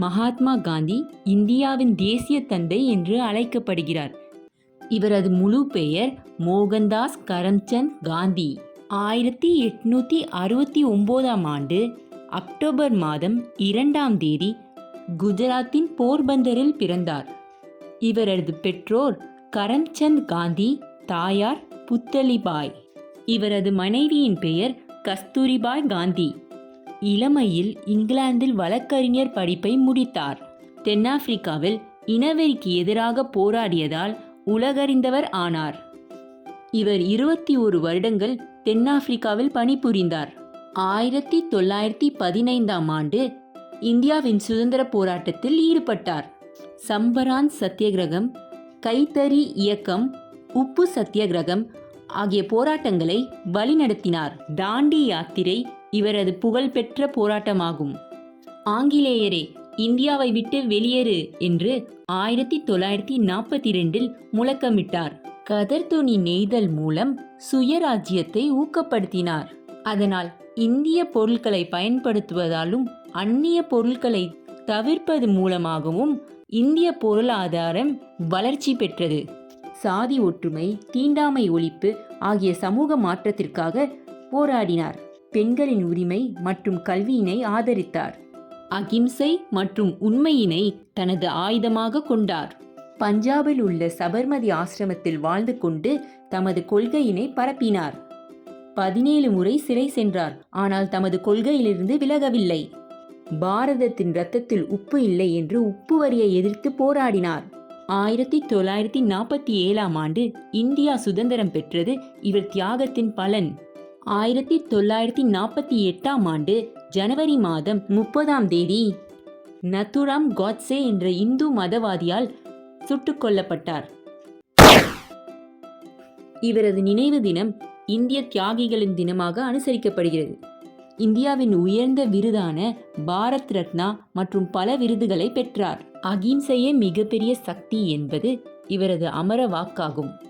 மகாத்மா காந்தி இந்தியாவின் தேசிய தந்தை என்று அழைக்கப்படுகிறார். இவரது முழு பெயர் மோகன்தாஸ் கரம்சந்த் காந்தி. ஆயிரத்தி எட்நூத்தி அறுபத்தி ஒன்பதாம் ஆண்டு அக்டோபர் மாதம் இரண்டாம் தேதி குஜராத்தின் போர்பந்தரில் பிறந்தார். இவரது பெற்றோர் கரம்சந்த் காந்தி தாயார் புத்தலிபாய். இவரது மனைவியின் பெயர் கஸ்தூரிபாய் காந்தி. இளமையில் இங்கிலாந்தில் வழக்கறிஞர் படிப்பை முடித்தார். தென்னாப்பிரிக்காவில் இனவெறிக்கு எதிராக போராடியதால் உலகறிந்தவர் ஆனார். இவர் இருபத்தி ஒரு வருடங்கள் தென்னாப்பிரிக்காவில் பணிபுரிந்தார். ஆயிரத்தி தொள்ளாயிரத்தி பதினைந்தாம் ஆண்டு இந்தியாவின் சுதந்திர போராட்டத்தில் ஈடுபட்டார். சம்பரான் சத்தியகிரகம் கைத்தறி இயக்கம் உப்பு சத்தியாகிரகம் ஆகிய போராட்டங்களை வழிநடத்தினார். தாண்டி யாத்திரை இவரது புகழ்பெற்ற போராட்டமாகும். ஆங்கிலேயரே இந்தியாவை விட்டு வெளியேறு என்று ஆயிரத்தி தொள்ளாயிரத்தி நாற்பத்தி ரெண்டில் முழக்கமிட்டார். கதர் துணி நெய்தல் மூலம் சுயராஜ்யத்தை ஊக்கப்படுத்தினார். அதனால் இந்திய பொருட்களை பயன்படுத்துவதாலும் அந்நிய பொருட்களை தவிர்ப்பது மூலமாகவும் இந்திய பொருளாதாரம் வளர்ச்சி பெற்றது. சாதி ஒற்றுமை தீண்டாமை ஒழிப்பு ஆகிய சமூக மாற்றத்திற்காக போராடினார். பெண்களின் உரிமை மற்றும் கல்வியினை ஆதரித்தார். அகிம்சை மற்றும் உண்மையினை தனது ஆயுதமாக கொண்டார். பஞ்சாபில் உள்ள சபர்மதி ஆசிரமத்தில் வாழ்ந்து கொண்டு தமது கொள்கையினை பரப்பினார். பதினேழு முறை சிறை சென்றார் ஆனால் தமது கொள்கையிலிருந்து விலகவில்லை. பாரதத்தின் ரத்தத்தில் உப்பு இல்லை என்று உப்பு வரியை எதிர்த்து போராடினார். ஆயிரத்தி தொள்ளாயிரத்தி நாற்பத்தி ஏழாம் ஆண்டு இந்தியா சுதந்திரம் பெற்றது இவர் தியாகத்தின் பலன். ஆயிரத்தி தொள்ளாயிரத்தி நாற்பத்தி எட்டாம் ஆண்டு ஜனவரி மாதம் முப்பதாம் தேதி நத்துராம் காட்சே என்ற இந்து மதவாதியால் சுட்டுக் கொல்லப்பட்டார். இவரது நினைவு தினம் இந்திய தியாகிகளின் தினமாக அனுசரிக்கப்படுகிறது. இந்தியாவின் உயர்ந்த விருதான பாரத் ரத்னா மற்றும் பல விருதுகளை பெற்றார். அகிம்சையே மிகப்பெரிய சக்தி என்பது இவரது அமர வாக்காகும்.